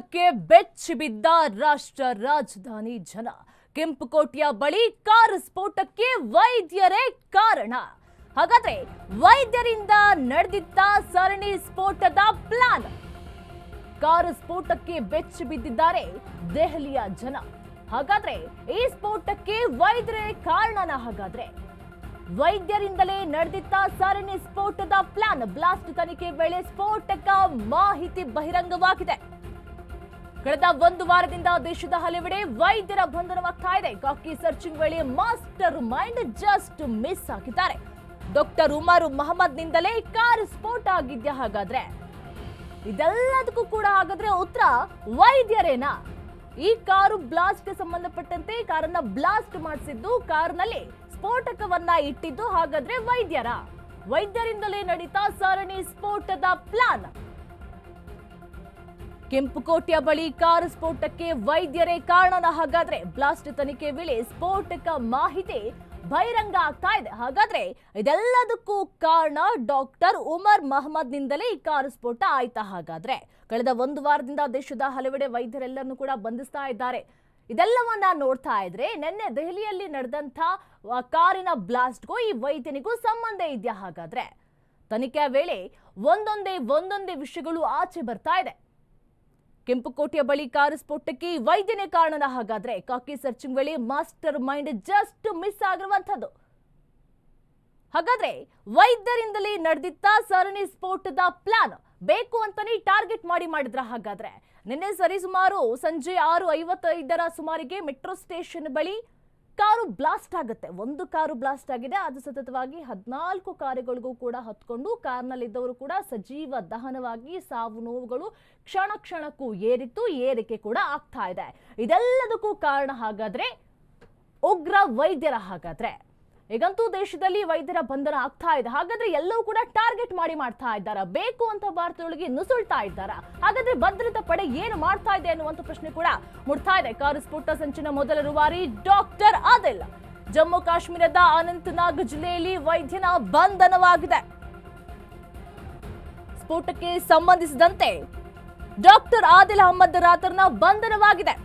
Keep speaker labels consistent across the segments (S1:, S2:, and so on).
S1: ಸ್ಫೋಟಕ್ಕೆ ಬೆಚ್ಚಿ ಬಿದ್ದ ರಾಷ್ಟ್ರ ರಾಜಧಾನಿ ಜನ ಕೆಂಪುಕೋಟೆಯ ಬಳಿ ಕಾರ್ ಸ್ಫೋಟಕ್ಕೆ ವೈದ್ಯರೇ ಕಾರಣ. ಹಾಗಾದ್ರೆ ವೈದ್ಯರಿಂದ ನಡೆದಿದ್ದ ಸರಣಿ ಸ್ಫೋಟದ ಪ್ಲಾನ್. ಕಾರ್ ಸ್ಫೋಟಕ್ಕೆ ಬೆಚ್ಚಿ ಬಿದ್ದಿದ್ದಾರೆ ದೆಹಲಿಯ ಜನ ಹಾಗಾದ್ರೆ ಈ ಸ್ಫೋಟಕ್ಕೆ ವೈದ್ಯರೇ ಕಾರಣನ ಹಾಗಾದ್ರೆ. ವೈದ್ಯರಿಂದಲೇ ನಡೆದಿದ್ದ ಸರಣಿ ಸ್ಫೋಟದ ಪ್ಲಾನ್. ಬ್ಲಾಸ್ಟ್ ತನಿಖೆ ವೇಳೆ ಸ್ಫೋಟಕ ಮಾಹಿತಿ ಬಹಿರಂಗವಾಗಿದೆ. ಕಳೆದ ಒಂದು ವಾರದಿಂದ ದೇಶದ ಹಲವೆಡೆ ವೈದ್ಯರ ಬಂಧನವಾಗ್ತಾ ಇದೆ. ಕಾಕಿ ಸರ್ಚಿಂಗ್ ವೇಳೆ ಮಾಸ್ಟರ್ ಮೈಂಡ್ ಜಸ್ಟ್ ಮಿಸ್ ಆಗಿದ್ದಾರೆ. ಡಾಕ್ಟರ್ ಉಮರ್ ಮಹಮ್ಮದ್ ನಿಂದಲೇ ಕಾರ್ ಸ್ಫೋಟ ಆಗಿದ್ಯಾ ಹಾಗಾದ್ರೆ? ಇದೆಲ್ಲದಕ್ಕೂ ಕೂಡ ಹಾಗಾದ್ರೆ ಉತ್ತರ ವೈದ್ಯರೇನಾ? ಈ ಕಾರು ಬ್ಲಾಸ್ಟ್ಗೆ ಸಂಬಂಧಪಟ್ಟಂತೆ ಕಾರನ್ನ ಬ್ಲಾಸ್ಟ್ ಮಾಡಿಸಿದ್ದು, ಕಾರ್ನಲ್ಲಿ ಸ್ಫೋಟಕವನ್ನ ಇಟ್ಟಿದ್ದು ಹಾಗಾದ್ರೆ ವೈದ್ಯರ? ವೈದ್ಯರಿಂದಲೇ ನಡೀತಾ ಸರಣಿ ಸ್ಫೋಟದ ಪ್ಲಾನ್. ಕೆಂಪುಕೋಟೆಯ ಬಳಿ ಕಾರು ಸ್ಫೋಟಕ್ಕೆ ವೈದ್ಯರೇ ಕಾರಣನ ಹಾಗಾದ್ರೆ ಬ್ಲಾಸ್ಟ್ ತನಿಖೆ ವೇಳೆ ಸ್ಫೋಟಕ ಮಾಹಿತಿ ಬಹಿರಂಗ ಆಗ್ತಾ ಇದೆ. ಹಾಗಾದ್ರೆ ಇದೆಲ್ಲದಕ್ಕೂ ಕಾರಣ ಡಾಕ್ಟರ್ ಉಮರ್ ಮಹಮ್ಮದ್ ನಿಂದಲೇ ಈ ಕಾರು ಸ್ಫೋಟ ಆಯ್ತಾ ಹಾಗಾದ್ರೆ? ಕಳೆದ ಒಂದು ವಾರದಿಂದ ದೇಶದ ಹಲವೆಡೆ ವೈದ್ಯರೆಲ್ಲರನ್ನು ಕೂಡ ಬಂಧಿಸ್ತಾ ಇದ್ದಾರೆ. ಇದೆಲ್ಲವನ್ನ ನೋಡ್ತಾ ಇದ್ರೆ ನಿನ್ನೆ ದೆಹಲಿಯಲ್ಲಿ ನಡೆದಂತ ಆ, ಕಾರಿನ ಬ್ಲಾಸ್ಟ್ಗೂ ಈ ವೈದ್ಯನಿಗೂ ಸಂಬಂಧ ಇದೆಯಾ ಹಾಗಾದ್ರೆ? ತನಿಖೆಯ ವೇಳೆ ಒಂದೊಂದೇ ಒಂದೊಂದೇ ವಿಷಯಗಳು ಆಚೆ ಬರ್ತಾ ಇದೆ. ಕೆಂಪುಕೋಟೆಯ ಬಳಿ ಕಾರು ಸ್ಫೋಟಕ್ಕೆ ವೈದ್ಯನೇ ಕಾರಣನ ಹಾಗಾದ್ರೆ ಕಾಕಿ ಸರ್ಚಿಂಗ್ ವೇಳೆ ಮಾಸ್ಟರ್ ಮೈಂಡ್ ಜಸ್ಟ್ ಮಿಸ್ ಆಗಿರುವಂಥದ್ದು. ಹಾಗಾದ್ರೆ ವೈದ್ಯರಿಂದಲೇ ನಡೆದಿತ್ತ ಸರಣಿ ಸ್ಫೋಟದ ಪ್ಲಾನ್ ಬೇಕು ಅಂತಾನೆ ಟಾರ್ಗೆಟ್ ಮಾಡಿ ಮಾಡಿದ್ರ ಹಾಗಾದ್ರೆ. ನಿನ್ನೆ ಸರಿಸುಮಾರು ಸಂಜೆ ಆರು ಐವತ್ತೈದರ ಸುಮಾರಿಗೆ ಮೆಟ್ರೋ ಸ್ಟೇಷನ್ ಬಳಿ ಕಾರು ಬ್ಲಾಸ್ಟ್ ಆಗುತ್ತೆ. ಒಂದು ಕಾರು ಬ್ಲಾಸ್ಟ್ ಆಗಿದೆ. ಅದು ಸತತವಾಗಿ ಹದಿನಾಲ್ಕು ಕಾರುಗಳಿಗೂ ಕೂಡ ಹತ್ಕೊಂಡು ಕಾರ್ನಲ್ಲಿದ್ದವರು ಕೂಡ ಸಜೀವ ದಹನವಾಗಿ ಸಾವು ನೋವುಗಳು ಕ್ಷಣ ಕ್ಷಣಕ್ಕೂ ಏರಿತ್ತು, ಏರಿಕೆ ಕೂಡ ಆಗ್ತಾ ಇದೆ. ಇದೆಲ್ಲದಕ್ಕೂ ಕಾರಣ ಹಾಗಾದ್ರೆ ಉಗ್ರ ವೈದ್ಯರ ಹಾಗಾದ್ರೆ. ಈಗಂತೂ ದೇಶದಲ್ಲಿ ವೈದ್ಯರ ಬಂಧನ ಆಗ್ತಾ ಇದೆ. ಹಾಗಾದ್ರೆ ಎಲ್ಲವೂ ಕೂಡ ಟಾರ್ಗೆಟ್ ಮಾಡಿ ಮಾಡ್ತಾ ಇದ್ದಾರೆ? ಬೇಕು ಅಂತ ಭಾರತದೊಳಗೆ ನುಸುಳ್ತಾ ಇದ್ದಾರೆ? ಹಾಗಾದ್ರೆ ಭದ್ರತಾ ಪಡೆ ಏನು ಮಾಡ್ತಾ ಇದೆ ಅನ್ನುವಂತ ಪ್ರಶ್ನೆ ಕೂಡ ಮುಡ್ತಾ ಇದೆ. ಕಾರು ಸ್ಫೋಟ ಸಂಚಿನ ಮೊದಲ ರೂವಾರಿ ಡಾಕ್ಟರ್ ಆದಿಲ್. ಜಮ್ಮು ಕಾಶ್ಮೀರದ ಅನಂತನಾಗ್ ಜಿಲ್ಲೆಯಲ್ಲಿ ವೈದ್ಯನ ಬಂಧನವಾಗಿದೆ. ಸ್ಫೋಟಕ್ಕೆ ಸಂಬಂಧಿಸಿದಂತೆ ಡಾಕ್ಟರ್ ಆದಿಲ್ ಅಹಮದ್ ರಾತರ್ನ ಬಂಧನವಾಗಿದೆ.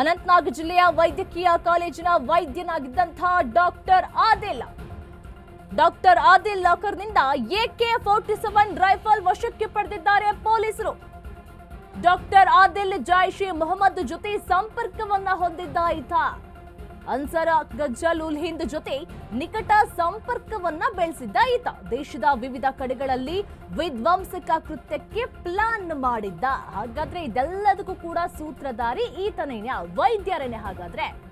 S1: ಅನಂತನಾಗ್ ಜಿಲ್ಲೆಯ ವೈದ್ಯಕೀಯ ಕಾಲೇಜಿನ ವೈದ್ಯನಾಗಿದ್ದಂತಹ ಡಾಕ್ಟರ್ ಆದಿಲ್. ಡಾಕ್ಟರ್ ಆದಿಲ್ ಲಾಕರ್ನಿಂದ ಎಕೆ ಫೋರ್ಟಿ ಸೆವೆನ್ ರೈಫಲ್ ವಶಕ್ಕೆ ಪಡೆದಿದ್ದಾರೆ ಪೊಲೀಸರು. ಡಾಕ್ಟರ್ ಆದಿಲ್ ಜೈಷಿ ಮೊಹಮ್ಮದ್ ಜೊತೆ ಸಂಪರ್ಕವನ್ನ ಹೊಂದಿದ್ದ ಈತ. ಅನ್ಸರ ಗಜ್ಜಲ್ ಉಲ್ ಹಿಂದ್ ಜೊತೆ ನಿಕಟ ಸಂಪರ್ಕವನ್ನ ಬೆಳೆಸಿದ್ದ ಈತ. ದೇಶದ ವಿವಿಧ ಕಡೆಗಳಲ್ಲಿ ವಿಧ್ವಂಸಕ ಕೃತ್ಯಕ್ಕೆ ಪ್ಲಾನ್ ಮಾಡಿದ್ದ. ಹಾಗಾದ್ರೆ ಇದೆಲ್ಲದಕ್ಕೂ ಕೂಡ ಸೂತ್ರಧಾರಿ ಈತನೇನೆ ವೈದ್ಯರೇನೆ ಹಾಗಾದ್ರೆ?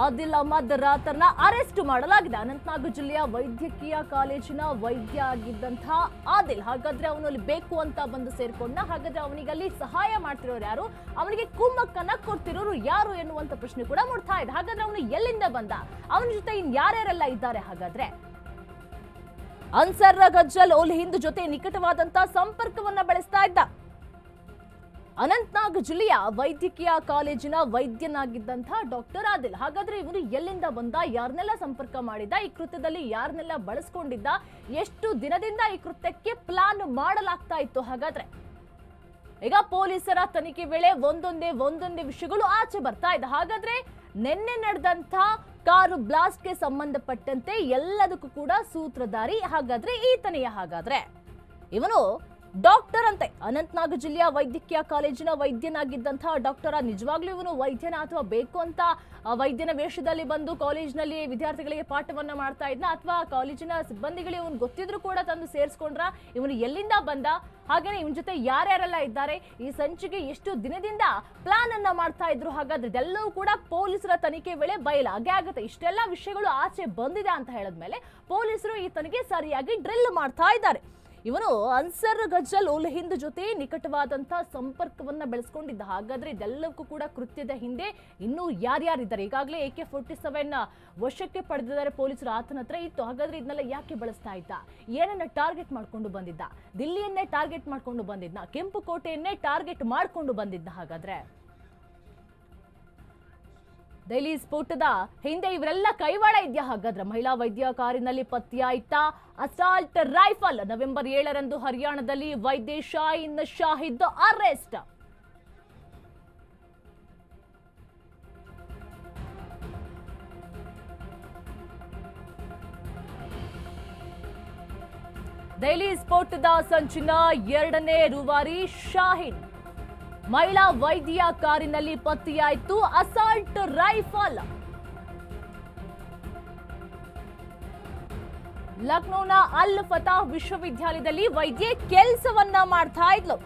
S1: ಆದಿಲ್ ಅಹಮದ್ ರಾತರ್ನ ಅರೆಸ್ಟ್ ಮಾಡಲಾಗಿದೆ. ಅನಂತನಾಗ್ ಜಿಲ್ಲೆಯ ವೈದ್ಯಕೀಯ ಕಾಲೇಜಿನ ವೈದ್ಯ ಆಗಿದ್ದಂತಹ ಆದಿಲ್, ಹಾಗಾದ್ರೆ ಅವನು ಅಲ್ಲಿ ಬೇಕು ಅಂತ ಬಂದು ಸೇರ್ಕೊಂಡ, ಹಾಗಾದ್ರೆ ಅವನಿಗೆ ಅಲ್ಲಿ ಸಹಾಯ ಮಾಡ್ತಿರೋರು ಯಾರು? ಅವನಿಗೆ ಕುಮ್ಮಕ್ಕನ್ನ ಕೊಡ್ತಿರೋರು ಯಾರು ಎನ್ನುವಂತ ಪ್ರಶ್ನೆ ಕೂಡ ಮೂಡ್ತಾ ಇದೆ. ಹಾಗಾದ್ರೆ ಅವನು ಎಲ್ಲಿಂದ ಬಂದ? ಅವನ ಜೊತೆ ಇನ್ ಯಾರ್ಯಾರೆಲ್ಲ ಇದ್ದಾರೆ ಹಾಗಾದ್ರೆ? ಅನ್ಸರ್ ಗಜ್ಜಲ್ ಓಲ್ ಹಿಂದ್ ಜೊತೆ ನಿಕಟವಾದಂತ ಸಂಪರ್ಕವನ್ನ ಬೆಳೆಸ್ತಾ ಇದ್ದ. ಅನಂತ್ನಾಗ್ ಜಿಲ್ಲೆಯ ವೈದ್ಯಕೀಯ ಕಾಲೇಜಿನ ವೈದ್ಯನಾಗಿದ್ದಂತಹ ಡಾಕ್ಟರ್ ಆದಿಲ್. ಹಾಗಾದ್ರೆ ಇವರು ಎಲ್ಲಿಂದ ಬಂದ ಯಾರನ್ನೆಲ್ಲ ಸಂಪರ್ಕ ಮಾಡಿದ, ಈ ಕೃತ್ಯದಲ್ಲಿ ಯಾರನ್ನೆಲ್ಲ ಬಳಸ್ಕೊಂಡಿದ್ದ, ಎಷ್ಟು ದಿನದಿಂದ ಈ ಕೃತ್ಯಕ್ಕೆ ಪ್ಲಾನ್ ಮಾಡಲಾಗ್ತಾ ಇತ್ತು ಹಾಗಾದ್ರೆ? ಈಗ ಪೊಲೀಸರ ತನಿಖೆ ವೇಳೆ ಒಂದೊಂದೇ ಒಂದೊಂದೇ ವಿಷಯಗಳು ಆಚೆ ಬರ್ತಾ ಇದೆ. ಹಾಗಾದ್ರೆ ನಿನ್ನೆ ನಡೆದಂತ ಕಾರು ಬ್ಲಾಸ್ಟ್ಗೆ ಸಂಬಂಧಪಟ್ಟಂತೆ ಎಲ್ಲದಕ್ಕೂ ಕೂಡ ಸೂತ್ರಧಾರಿ ಹಾಗಾದ್ರೆ ಈತನೆಯ ಹಾಗಾದ್ರೆ. ಇವನು ಡಾಕ್ಟರ್ ಅಂತೆ. ಅನಂತನಾಗ್ ಜಿಲ್ಲೆಯ ವೈದ್ಯಕೀಯ ಕಾಲೇಜಿನ ವೈದ್ಯನಾಗಿದ್ದಂತಹ ಡಾಕ್ಟರ ನಿಜವಾಗ್ಲೂ ಇವನು ವೈದ್ಯನ ಅಥವಾ ಬೇಕು ಅಂತ ವೈದ್ಯನ ವೇಷದಲ್ಲಿ ಬಂದು ಕಾಲೇಜಿನಲ್ಲಿ ವಿದ್ಯಾರ್ಥಿಗಳಿಗೆ ಪಾಠವನ್ನ ಮಾಡ್ತಾ ಇದ್ನ ಅಥವಾ ಕಾಲೇಜಿನ ಸಿಬ್ಬಂದಿಗಳಿಗೆ ಇವನು ಗೊತ್ತಿದ್ರು ಕೂಡ ತಂದು ಸೇರಿಸ್ಕೊಂಡ್ರ ಇವನು ಎಲ್ಲಿಂದ ಬಂದ? ಹಾಗೇನೆ ಇವನ ಜೊತೆ ಯಾರ್ಯಾರೆಲ್ಲ ಇದ್ದಾರೆ? ಈ ಸಂಚಿಗೆ ಎಷ್ಟು ದಿನದಿಂದ ಪ್ಲಾನ್ ಅನ್ನ ಮಾಡ್ತಾ ಇದ್ರು? ಹಾಗಾದ್ರೆ ಇದೆಲ್ಲವೂ ಕೂಡ ಪೊಲೀಸರ ತನಿಖೆ ವೇಳೆ ಬಯಲಾಗೆ ಆಗುತ್ತೆ. ಇಷ್ಟೆಲ್ಲ ವಿಷಯಗಳು ಆಚೆ ಬಂದಿದೆ ಅಂತ ಹೇಳಿದ್ಮೇಲೆ ಪೊಲೀಸರು ಈ ತನಿಖೆ ಸರಿಯಾಗಿ ಡ್ರಿಲ್ ಮಾಡ್ತಾ ಇದ್ದಾರೆ. ಇವನು ಅನ್ಸರ್ ಗಜಲ್ ಉಲ್ ಹಿಂದ್ ಜೊತೆ ನಿಕಟವಾದಂತಹ ಸಂಪರ್ಕವನ್ನ ಬೆಳೆಸ್ಕೊಂಡಿದ್ದ. ಹಾಗಾದ್ರೆ ಇದೆಲ್ಲಕ್ಕೂ ಕೂಡ ಕೃತ್ಯದ ಹಿಂದೆ ಇನ್ನೂ ಯಾರ್ಯಾರಿದ್ದಾರೆ? ಈಗಾಗಲೇ ಎ ಕೆ ಫೋರ್ಟಿ ಸೆವೆನ್ ವಶಕ್ಕೆ ಪಡೆದಿದ್ದಾರೆ ಪೊಲೀಸರು. ಆತನ ಹತ್ರ ಇತ್ತು. ಹಾಗಾದ್ರೆ ಇದನ್ನೆಲ್ಲ ಯಾಕೆ ಬಳಸ್ತಾ ಇದ್ದ? ಏನನ್ನ ಟಾರ್ಗೆಟ್ ಮಾಡ್ಕೊಂಡು ಬಂದಿದ್ದ? ದಿಲ್ಲಿಯನ್ನೇ ಟಾರ್ಗೆಟ್ ಮಾಡ್ಕೊಂಡು ಬಂದಿದ್ದ ಕೆಂಪು ಕೋಟೆಯನ್ನೇ ಟಾರ್ಗೆಟ್ ಮಾಡ್ಕೊಂಡು ಬಂದಿದ್ದ ಹಾಗಾದ್ರೆ? ದೆಹಲಿ ಸ್ಫೋಟದ ಹಿಂದೆ ಇವರೆಲ್ಲ ಕೈವಾಡ ಇದೆಯಾ ಹಾಗಾದ್ರೆ? ಮಹಿಳಾ ವೈದ್ಯ ಕಾರಿನಲ್ಲಿ ಪತ್ತೆಯಾಯಿತ ಅಸಾಲ್ಟ್ ರೈಫಲ್. ನವೆಂಬರ್ ಏಳರಂದು ಹರಿಯಾಣದಲ್ಲಿ ವೈದ್ಯ ಶಾಹಿನ್ ಶಾಹಿದ್ ಅರೆಸ್ಟ್. ದೆಹಲಿ ಸ್ಫೋಟದ ಸಂಚಿನ ಎರಡನೇ ರೂವಾರಿ ಶಾಹಿನ್. ಮಹಿಳಾ ವೈದ್ಯ ಕಾರಿನಲ್ಲಿ ಪತ್ತೆಯಾಯಿತು. Assault rifle. ಲಕ್ನೋನ ಅಲ್ ಫತಾಹ್ ವಿಶ್ವವಿದ್ಯಾಲಯದಲ್ಲಿ ವೈದ್ಯೆ ಕೆಲಸವನ್ನ ಮಾಡ್ತಾ ಇದ್ಲು.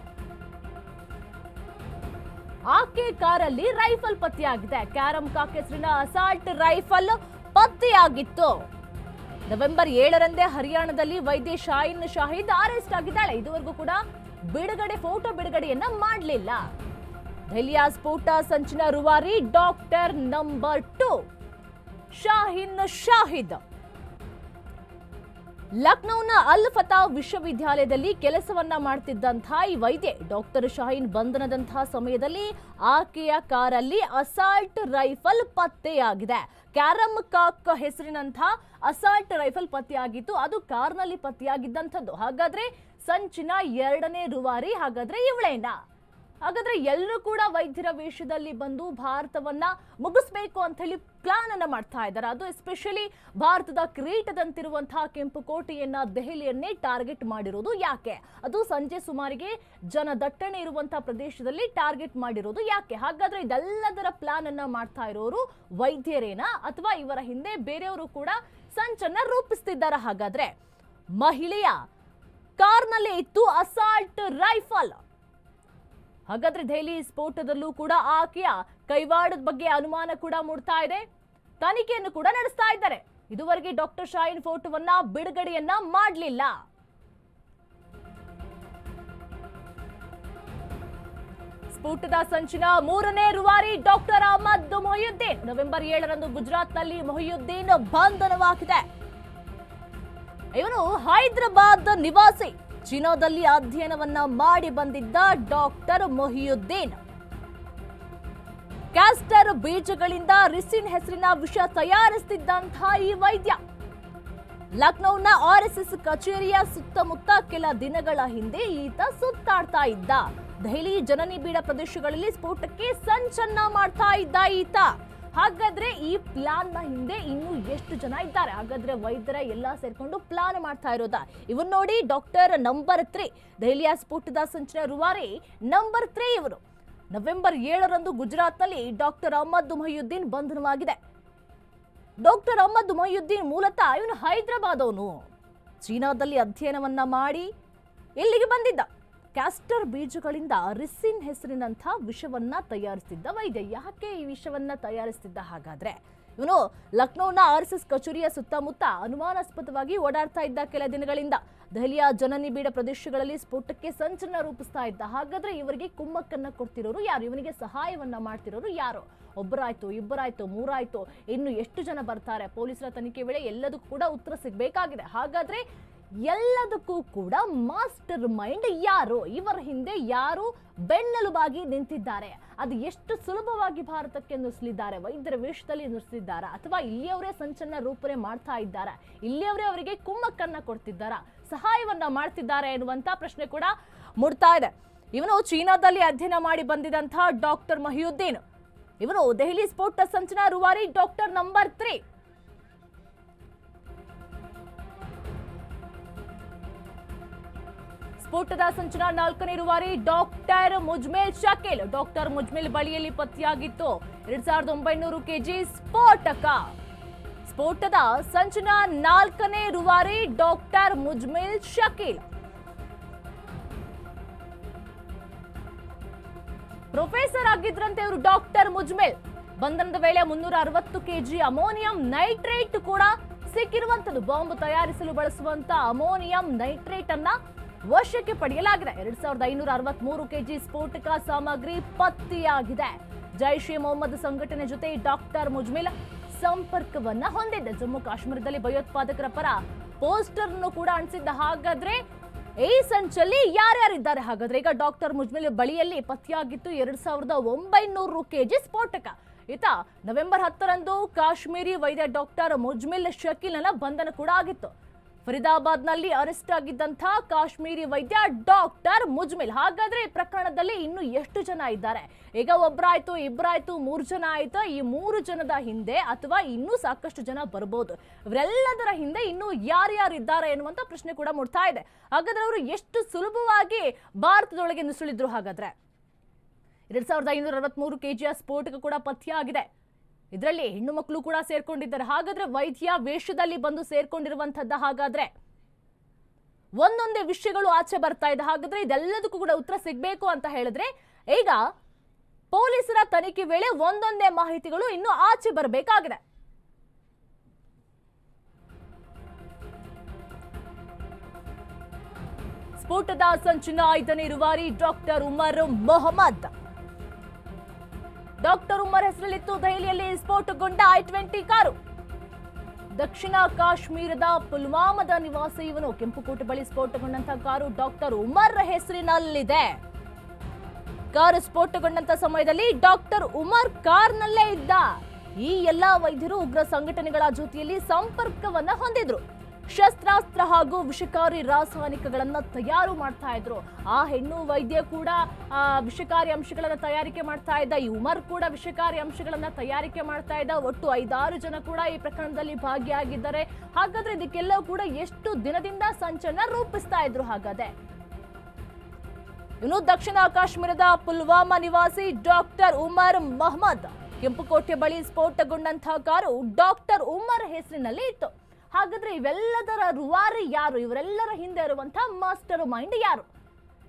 S1: ಆಕೆ ಕಾರಲ್ಲಿ ರೈಫಲ್ ಪತ್ತೆಯಾಗಿದೆ. ಕ್ಯಾರಂ ಕಾಕ್ ಹೆಸರಿನ ಅಸಾಲ್ಟ್ ರೈಫಲ್ ಪತ್ತೆಯಾಗಿತ್ತು. ನವೆಂಬರ್ ಏಳರಂದೇ ಹರಿಯಾಣದಲ್ಲಿ ವೈದ್ಯ ಶಾಹಿನ್ ಶಾಹಿದ್ ಅರೆಸ್ಟ್ ಆಗಿದ್ದಾಳೆ. ಇದುವರೆಗೂ ಕೂಡ ಬಿಡುಗಡೆ, ಫೋಟೋ ಬಿಡುಗಡೆಯನ್ನ ಮಾಡಲಿಲ್ಲ. ದೆಹಲಿಯ ಸ್ಫೋಟ ಸಂಚಿನ ರುವಾರಿ doctor number two, Shaheen Shahid. ಲಕ್ನೌನ ಅಲ್ ಫತಾ ವಿಶ್ವವಿದ್ಯಾಲಯದಲ್ಲಿ ಕೆಲಸವನ್ನ ಮಾಡ್ತಿದ್ದಂತಹ ಈ ವೈದ್ಯೆ, ಡಾಕ್ಟರ್ ಶಾಹಿನ್ ಬಂಧನದಂತಹ ಸಮಯದಲ್ಲಿ ಆಕೆಯ ಕಾರಲ್ಲಿ ಅಸಾಲ್ಟ್ ರೈಫಲ್ ಪತ್ತೆಯಾಗಿದೆ. ಕ್ಯಾರಮ್ ಕಾಕ್ ಹೆಸರಿನಂಥ ಅಸಾಲ್ಟ್ ರೈಫಲ್ ಪತ್ತೆಯಾಗಿತ್ತು. ಅದು ಕಾರ್ನಲ್ಲಿ ಪತ್ತೆಯಾಗಿದ್ದಂಥದ್ದು. ಹಾಗಾದ್ರೆ ಸಂಚಿನ ಎರಡನೇ ರೂವಾರಿ ಹಾಗಾದ್ರೆ ಇವಳೇನಾ? ಹಾಗಾದ್ರೆ ಎಲ್ಲರೂ ಕೂಡ ವೈದ್ಯರ ವೇಷದಲ್ಲಿ ಬಂದು ಭಾರತವನ್ನ ಮುಗಿಸ್ಬೇಕು ಅಂತ ಹೇಳಿ ಪ್ಲಾನ್ ಅನ್ನ ಮಾಡ್ತಾ ಇದ್ದಾರೆ. ಅದು ಎಸ್ಪೆಷಲಿ ಭಾರತದ ಕಿರೀಟದಂತಿರುವಂತಹ ಕೆಂಪು ಕೋಟೆಯನ್ನ ದೆಹಲಿಯನ್ನೇ ಟಾರ್ಗೆಟ್ ಮಾಡಿರೋದು ಯಾಕೆ? ಅದು ಸಂಜೆ ಸುಮಾರಿಗೆ ಜನದಟ್ಟಣೆ ಇರುವಂತಹ ಪ್ರದೇಶದಲ್ಲಿ ಟಾರ್ಗೆಟ್ ಮಾಡಿರೋದು ಯಾಕೆ? ಹಾಗಾದ್ರೆ ಇದೆಲ್ಲದರ ಪ್ಲಾನ್ ಅನ್ನ ಮಾಡ್ತಾ ಇರೋರು ವೈದ್ಯರೇನಾ? ಅಥವಾ ಇವರ ಹಿಂದೆ ಬೇರೆಯವರು ಕೂಡ ಸಂಚನ್ನ ರೂಪಿಸ್ತಿದ್ದಾರೆ ಹಾಗಾದ್ರೆ? ಮಹಿಳೆಯ ಕಾರ್ನಲ್ಲಿ ಇತ್ತು ಅಸಾಲ್ಟ್ ರೈಫಲ್. ಹಾಗಾದ್ರೆ ದೆಹಲಿ ಸ್ಫೋಟದಲ್ಲೂ ಕೂಡ ಆಕೆಯ ಕೈವಾಡದ ಬಗ್ಗೆ ಅನುಮಾನ ಕೂಡ ಮೂಡ್ತಾ ಇದೆ. ತನಿಖೆಯನ್ನು ಕೂಡ ನಡೆಸ್ತಾ ಇದ್ದಾರೆ. ಇದುವರೆಗೆ ಡಾಕ್ಟರ್ ಶಾಹಿನ್ ಫೋಟೋವನ್ನ ಬಿಡುಗಡೆಯನ್ನ ಮಾಡಲಿಲ್ಲ. ಸ್ಫೋಟದ ಸಂಚಿನ ಮೂರನೇ ರುವಾರಿ ಡಾಕ್ಟರ್ ಅಹಮದ್ ಮೊಹಿಯುದ್ದೀನ್ ನವೆಂಬರ್ ಏಳರಂದು ಗುಜರಾತ್ನಲ್ಲಿ ಮೊಹಿಯುದ್ದೀನ್ ಬಂಧನವಾಗಿದೆ. ಇವನು ಹೈದರಾಬಾದ್ ನಿವಾಸಿ. ಚೀನಾದಲ್ಲಿ ಅಧ್ಯಯನವನ್ನ ಮಾಡಿ ಬಂದಿದ್ದ ಡಾಕ್ಟರ್ ಮೊಹಿಯುದ್ದೀನ್. ಕ್ಯಾಸ್ಟರ್ ಬೀಜಗಳಿಂದ ರಿಸಿನ್ ಹೆಸರಿನ ವಿಷ ತಯಾರಿಸುತ್ತಿದ್ದಂತಹ ಈ ವೈದ್ಯ. ಲಕ್ನೌನ ಆರ್ಎಸ್ಎಸ್ ಕಚೇರಿಯ ಸುತ್ತಮುತ್ತ ಕೆಲ ದಿನಗಳ ಹಿಂದೆ ಈತ ಸುತ್ತಾಡ್ತಾ ಇದ್ದ. ದೆಹಲಿ ಜನನಿಬಿಡ ಪ್ರದೇಶಗಳಲ್ಲಿ ಸ್ಫೋಟಕ್ಕೆ ಸಂಚನ್ನ ಮಾಡ್ತಾ ಇದ್ದ ಈತ. ಹಾಗಾದ್ರೆ ಈ ಪ್ಲಾನ್ನ ಹಿಂದೆ ಇನ್ನು ಎಷ್ಟು ಜನ ಇದ್ದಾರೆ? ಹಾಗಾದ್ರೆ ವೈದ್ಯರ ಎಲ್ಲಾ ಸೇರ್ಕೊಂಡು ಪ್ಲಾನ್ ಮಾಡ್ತಾ ಇರೋದಾ? ಇವನ್ ನೋಡಿ ಡಾಕ್ಟರ್ ನಂಬರ್ ತ್ರೀ ದೆಹಲಿಯ ಸ್ಫೋಟದ ಸಂಚನ ರುವಾರಿ, ನಂಬರ್ ತ್ರೀ ಇವರು. ನವೆಂಬರ್ ಏಳರಂದು ಗುಜರಾತ್ನಲ್ಲಿ ಡಾಕ್ಟರ್ ಅಹಮದ್ ಮೊಹಿಯುದ್ದೀನ್ ಬಂಧನವಾಗಿದೆ. ಡಾಕ್ಟರ್ ಅಹಮದ್ ಮೊಹಿಯುದ್ದೀನ್ ಮೂಲತಃ ಇವನು ಹೈದರಾಬಾದ್ ಅವನು. ಚೀನಾದಲ್ಲಿ ಅಧ್ಯಯನವನ್ನ ಮಾಡಿ ಇಲ್ಲಿಗೆ ಬಂದಿದ್ದ? ಕ್ಯಾಸ್ಟರ್ ಬೀಜಗಳಿಂದ ರಿಸಿನ್ ಹೆಸರಿನಂಥ ವಿಷವನ್ನ ತಯಾರಿಸ್ತಿದ್ದ ವೈದ್ಯ. ಯಾಕೆ ಈ ವಿಷವನ್ನ ತಯಾರಿಸ್ತಿದ್ದ ಹಾಗಾದ್ರೆ? ಇವನು ಲಕ್ನೋನ ಆರ್ ಎಸ್ ಎಸ್ ಕಚೇರಿಯ ಸುತ್ತಮುತ್ತ ಅನುಮಾನಾಸ್ಪದವಾಗಿ ಓಡಾಡ್ತಾ ಇದ್ದ ಕೆಲ ದಿನಗಳಿಂದ. ದೆಹಲಿಯ ಜನನಿಬಿಡ ಪ್ರದೇಶಗಳಲ್ಲಿ ಸ್ಫೋಟಕ್ಕೆ ಸಂಚಲನ ರೂಪಿಸ್ತಾ ಇದ್ದ. ಹಾಗಾದ್ರೆ ಇವರಿಗೆ ಕುಮ್ಮಕ್ಕನ್ನ ಕೊಡ್ತಿರೋರು ಯಾರು? ಇವನಿಗೆ ಸಹಾಯವನ್ನ ಮಾಡ್ತಿರೋರು ಯಾರು? ಒಬ್ಬರಾಯ್ತು, ಇಬ್ಬರಾಯ್ತು, ಮೂರಾಯ್ತು, ಇನ್ನು ಎಷ್ಟು ಜನ ಬರ್ತಾರೆ? ಪೊಲೀಸರ ತನಿಖೆ ವೇಳೆ ಎಲ್ಲದಕ್ಕೂ ಕೂಡ ಉತ್ತರ ಸಿಗಬೇಕಾಗಿದೆ. ಹಾಗಾದ್ರೆ ಎಲ್ಲದಕ್ಕೂ ಕೂಡ ಮಾಸ್ಟರ್ ಮೈಂಡ್ ಯಾರು? ಇವರ ಹಿಂದೆ ಯಾರು ಬೆನ್ನೆಲುಬಾಗಿ ನಿಂತಿದ್ದಾರೆ? ಅದು ಎಷ್ಟು ಸುಲಭವಾಗಿ ಭಾರತಕ್ಕೆ ನುಸ್ಲಿದ್ದಾರೆ ವೈದ್ಯರ ವೇಷದಲ್ಲಿ ನುಸ್ಲಿದ್ದಾರ ಅಥವಾ ಇಲ್ಲಿಯವರೇ ಸಂಚನ್ನ ರೂಪನೆ ಮಾಡ್ತಾ ಇದ್ದಾರಾ? ಇಲ್ಲಿಯವರೇ ಅವರಿಗೆ ಕುಮ್ಮಕ್ಕನ್ನ ಕೊಡ್ತಿದ್ದಾರಾ? ಸಹಾಯವನ್ನ ಮಾಡ್ತಿದ್ದಾರೆ ಎನ್ನುವಂತ ಪ್ರಶ್ನೆ ಕೂಡ ಮೂಡ್ತಾ ಇದೆ. ಇವನು ಚೀನಾದಲ್ಲಿ ಅಧ್ಯಯನ ಮಾಡಿ ಬಂದಿದಂತಹ ಡಾಕ್ಟರ್ ಮಹಿಯುದ್ದೀನ್. ಇವನು ದೆಹಲಿ ಸ್ಫೋಟ ಸಂಚನ ರೂವಾರಿ ಡಾಕ್ಟರ್ ನಂಬರ್ ತ್ರೀ. ಸ್ಫೋಟದ ಸಂಚನ ನಾಲ್ಕನೇ ರುವಾರಿ ಡಾಕ್ಟರ್ ಮುಜ್ಮೇಲ್ ಶಕೀಲ್. ಡಾಕ್ಟರ್ ಮುಜ್ಮೇಲ್ ಬಳಿಯಲ್ಲಿ ಪತ್ತೆಯಾಗಿತ್ತು. ಎರಡ್ ಸಾವಿರದ ಒಂಬೈನೂರು ಕೆಜಿ ಸ್ಫೋಟಕ. ಸ್ಫೋಟದ ಸಂಚನ ನಾಲ್ಕನೇ ರುವಾರಿ ಡಾಕ್ಟರ್ ಮುಜ್ಮೇಲ್ ಶಕೀಲ್. ಪ್ರೊಫೆಸರ್ ಆಗಿದ್ರಂತೆ ಇವರು ಡಾಕ್ಟರ್ ಮುಜ್ಮೇಲ್. ಬಂಧನದ ವೇಳೆ ಮುನ್ನೂರ ಅರವತ್ತು ಕೆಜಿ ಅಮೋನಿಯಂ ನೈಟ್ರೇಟ್ ಕೂಡ ಸಿಕ್ಕಿರುವಂತದ್ದು. ಬಾಂಬ್ ತಯಾರಿಸಲು ಬಳಸುವಂತ ಅಮೋನಿಯಂ ನೈಟ್ರೇಟ್ ಅನ್ನ ವಶಕ್ಕೆ ಪಡೆಯಲಾಗಿದೆ. ಎರಡ್ ಸಾವಿರದ ಐನೂರ ಅರವತ್ಮೂರು ಕೆಜಿ ಸ್ಫೋಟಕ ಸಾಮಗ್ರಿ ಪತ್ತೆಯಾಗಿದೆ. ಜೈಷ್ ಎ ಮೊಹಮ್ಮದ್ ಸಂಘಟನೆ ಜೊತೆ ಡಾಕ್ಟರ್ ಮುಜ್ಮಿಲ್ ಸಂಪರ್ಕವನ್ನ ಹೊಂದಿದ್ದ ಜಮ್ಮು ಕಾಶ್ಮೀರದಲ್ಲಿ ಭಯೋತ್ಪಾದಕರ ಪರ ಪೋಸ್ಟರ್ ಕೂಡ ಅಣಿಸಿದ್ದ ಹಾಗಾದ್ರೆ ಈ ಸಂಚಲ್ಲಿ ಯಾರ್ಯಾರಿದ್ದಾರೆ? ಹಾಗಾದ್ರೆ ಈಗ ಡಾಕ್ಟರ್ ಮುಜ್ಮಿಲ್ ಬಳಿಯಲ್ಲಿ ಪತ್ತೆಯಾಗಿತ್ತು ಎರಡ್ ಸಾವಿರದ ಒಂಬೈನೂರು ಕೆಜಿ ಸ್ಫೋಟಕ. ಈತ ನವೆಂಬರ್ ಹತ್ತರಂದು ಕಾಶ್ಮೀರಿ ವೈದ್ಯ ಡಾಕ್ಟರ್ ಮುಜ್ಮಿಲ್ ಶಕೀಲ್ನ ಬಂಧನ ಕೂಡ ಆಗಿತ್ತು. ಫರೀದಾಬಾದ್ನಲ್ಲಿ ಅರೆಸ್ಟ್ ಆಗಿದ್ದಂಥ ಕಾಶ್ಮೀರಿ ವೈದ್ಯ ಡಾಕ್ಟರ್ ಮುಜ್ಮಿಲ್. ಹಾಗಾದ್ರೆ ಈ ಪ್ರಕರಣದಲ್ಲಿ ಇನ್ನು ಎಷ್ಟು ಜನ ಇದ್ದಾರೆ? ಈಗ ಒಬ್ಬರಾಯ್ತು ಇಬ್ಬರಾಯ್ತು ಮೂರು ಜನ ಆಯ್ತು? ಈ ಮೂರು ಜನದ ಹಿಂದೆ ಅಥವಾ ಇನ್ನೂ ಸಾಕಷ್ಟು ಜನ ಬರ್ಬೋದು? ಇವರೆಲ್ಲದರ ಹಿಂದೆ ಇನ್ನು ಯಾರ್ಯಾರು ಇದ್ದಾರೆ ಎನ್ನುವಂತ ಪ್ರಶ್ನೆ ಕೂಡ ಮೂಡ್ತಾ ಇದೆ. ಹಾಗಾದ್ರೆ ಅವರು ಎಷ್ಟು ಸುಲಭವಾಗಿ ಭಾರತದೊಳಗೆ ನುಸುಳಿದ್ರು ಹಾಗಾದ್ರೆ? ಎರಡ್ ಸಾವಿರದ ಐನೂರ ಅರವತ್ಮೂರು ಕೆಜಿಯ ಸ್ಫೋಟಕ ಕೂಡ ಪತ್ತೆಯಾಗಿದೆ. ಇದರಲ್ಲಿ ಹೆಣ್ಣು ಮಕ್ಕಳು ಕೂಡ ಸೇರ್ಕೊಂಡಿದ್ದಾರೆ. ಹಾಗಾದ್ರೆ ವೈದ್ಯ ವೇಷದಲ್ಲಿ ಬಂದು ಸೇರ್ಕೊಂಡಿರುವಂತದ್ದ ಹಾಗಾದ್ರೆ? ಒಂದೊಂದೇ ವಿಷಯಗಳು ಆಚೆ ಬರ್ತಾ ಇದೆ. ಹಾಗಾದ್ರೆ ಇದೆಲ್ಲದಕ್ಕೂ ಕೂಡ ಉತ್ತರ ಸಿಗ್ಬೇಕು ಅಂತ ಹೇಳಿದ್ರೆ, ಈಗ ಪೊಲೀಸರ ತನಿಖೆ ವೇಳೆ ಒಂದೊಂದೇ ಮಾಹಿತಿಗಳು ಇನ್ನು ಆಚೆ ಬರಬೇಕಾಗಿದೆ. ಸ್ಫೋಟದ ಸಂಚಿನ ಐದನೇ ರೂವಾರಿ ಡಾಕ್ಟರ್ ಉಮರ್ ಮೊಹಮ್ಮದ್. ಡಾಕ್ಟರ್ ಉಮರ್ ಹೆಸರಲ್ಲಿತ್ತು ದೆಹಲಿಯಲ್ಲಿ ಸ್ಫೋಟಗೊಂಡ ಐ ಟ್ವೆಂಟಿ ಕಾರು. ದಕ್ಷಿಣ ಕಾಶ್ಮೀರದ ಪುಲ್ವಾಮದ ನಿವಾಸಿ ಇವನು ಕೆಂಪುಕೋಟೆ ಬಳಿ ಸ್ಫೋಟಗೊಂಡಂತಹ ಕಾರು ಡಾಕ್ಟರ್ ಉಮರ್ ಹೆಸರಿನಲ್ಲಿದೆ. ಕಾರು ಸ್ಫೋಟಗೊಂಡಂತ ಸಮಯದಲ್ಲಿ ಡಾಕ್ಟರ್ ಉಮರ್ ಕಾರ್ನಲ್ಲೇ ಇದ್ದ. ಈ ಎಲ್ಲಾ ವೈದ್ಯರು ಉಗ್ರ ಸಂಘಟನೆಗಳ ಜೊತೆಯಲ್ಲಿ ಸಂಪರ್ಕವನ್ನ ಹೊಂದಿದ್ರು. ಶಸ್ತ್ರಾಸ್ತ್ರ ಹಾಗೂ ವಿಷಕಾರಿ ರಾಸಾಯನಿಕಗಳನ್ನು ತಯಾರು ಮಾಡ್ತಾ ಇದ್ರು. ಆ ಹೆಣ್ಣು ವೈದ್ಯ ಕೂಡ ವಿಷಕಾರಿ ಅಂಶಗಳನ್ನು ತಯಾರಿಕೆ ಮಾಡ್ತಾ ಇದ್ದ. ಈ ಉಮರ್ ಕೂಡ ವಿಷಕಾರಿ ಅಂಶಗಳನ್ನು ತಯಾರಿಕೆ ಮಾಡ್ತಾ ಇದ್ದ. ಒಟ್ಟು ಐದಾರು ಜನ ಕೂಡ ಈ ಪ್ರಕರಣದಲ್ಲಿ ಭಾಗಿಯಾಗಿದ್ದಾರೆ. ಹಾಗಾದ್ರೆ ಇದಕ್ಕೆಲ್ಲವೂ ಕೂಡ ಎಷ್ಟು ದಿನದಿಂದ ಸಂಚಲನ ರೂಪಿಸ್ತಾ ಇದ್ರು ಹಾಗಾದ್ರೆ? ಇನ್ನು ದಕ್ಷಿಣ ಕಾಶ್ಮೀರದ ಪುಲ್ವಾಮಾ ನಿವಾಸಿ ಡಾಕ್ಟರ್ ಉಮರ್ ಮಹಮ್ಮದ್ ಕೆಂಪುಕೋಟೆ ಬಳಿ ಸ್ಫೋಟಗೊಂಡಂತಹ ಕಾರು ಡಾಕ್ಟರ್ ಉಮರ್ ಹೆಸರಿನಲ್ಲಿ ಇತ್ತು. ಹಾಗಾದ್ರೆ ಇವೆಲ್ಲದರ ರುವಾರಿ ಯಾರು? ಇವರೆಲ್ಲರ ಹಿಂದೆ ಇರುವಂತಹ ಮಾಸ್ಟರ್ ಮೈಂಡ್ ಯಾರು?